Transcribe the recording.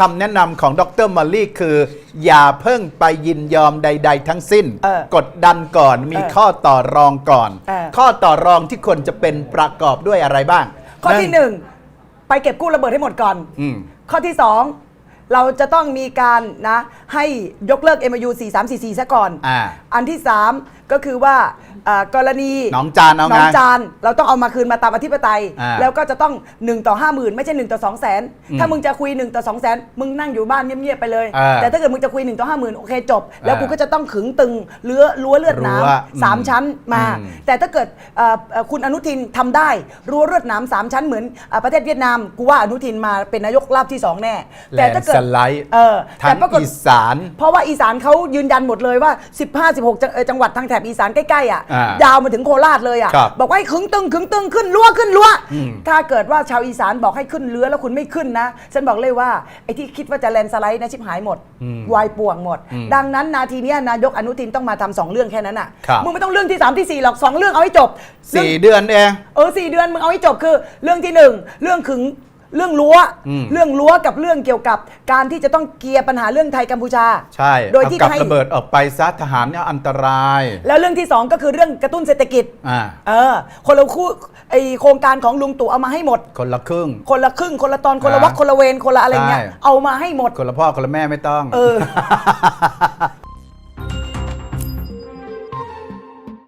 คำแนะนำของดรมอลลี่คือ อย่าเพิ่งไปยินยอมใด ๆ ทั้งสิ้น เออกดดันก่อนมีเออข้อต่อรองก่อน เออ ข้อต่อรองที่ควรจะเป็นประกอบด้วยอะไรบ้างข้อที่หนึ่งไปเก็บกู้ระเบิดให้หมดก่อน อืม ข้อที่สองเราจะต้องมีการนะให้ยกเลิก MOU 4344ซะก่อน อ่าอันที่3ก็คือว่าเอ่อกรณีหนองจานเอาไงหนองจานเราต้องเอามาคืนมาตามอธิปไตย อ่าแล้วก็จะต้อง1ต่อ5 0,000 ไม่ใช่1ต่อ2 0 0 0 0อืมถ้ามึงจะคุย1ต่อ2 0 0 0 0 0 มึงนั่งอยู่บ้านเงียบๆไปเลย อ่าแต่ถ้าเกิดมึงจะคุย1ต่อ5 0,000 โอเคจบ แล้วอ่ากูก็จะต้องขึงตึงเลื้อรั้วเลือดหน้รั้วำสามอืมชั้นมา อืม แต่ถ้าเกิดเอ่อเอ่อคุณอนุทินทำได้รั้วเลือดหนามสามชั้นเหมือนเอ่อประเทศเวียดนามกูว่าอนุทินมาเป็นนายกรอบที่สองแน่ แต่ถ้าเกิดแลนด์สไลด์ เออทั้แต่งปรากฏ อีสาน เพราะว่าอีสานเขายืนยันหมดเลยว่า 15 16จังเอ่อจังหวัดทางแถบอีสานใกล้ๆอะอ่ายาวมาถึงโคราชเลยอะครับบอกว่าให้ขึงตึงขึงตึงขึ้นรั้วขึ้นรั้วอืม ถ้าเกิดว่าชาวอีสานบอกให้ขึ้นเรือแล้วคุณไม่ขึ้นนะ ฉันบอกเลยว่าไอ้ที่คิดว่าจะแลนด์สไลด์นะชิบหายหมดวายป่วงหมด ดังนั้นนาทีเนี้ยนายกอนุทินต้องมาทำสองเรื่องแค่นั้นอะครับ มึงไม่ต้องเรื่องที่สามที่สี่หรอกสองเรื่องเอาให้จบเรื่องสี่เดือนเอง เออสี่เดือนมึงเอาให้จบคือ เรื่องที่หนึ่งเรื่องขึง เรื่องรั้วอืม เรื่องรั้วกับเรื่องเกี่ยวกับ การที่จะต้องเคลียร์ปัญหาเรื่องไทยกัมพูชาใช่โดยเอาที่กับให้ ระเบิดออกไปซะทหารเนี่ยอันตรายแล้วเรื่องที่สองก็คือเรื่องกระตุ้นเศรษฐกิจ อ่าเออ คนละคู่ไอโครงการของลุงตู่เอามาให้หมด คนละครึ่ง คนละครึ่ง คนละตอน คนละอ่าวักคนละเวรคนละอะไรเงี้ย ใช่ เอามาให้หมด คนละพ่อคนละแม่ไม่ต้อง เออ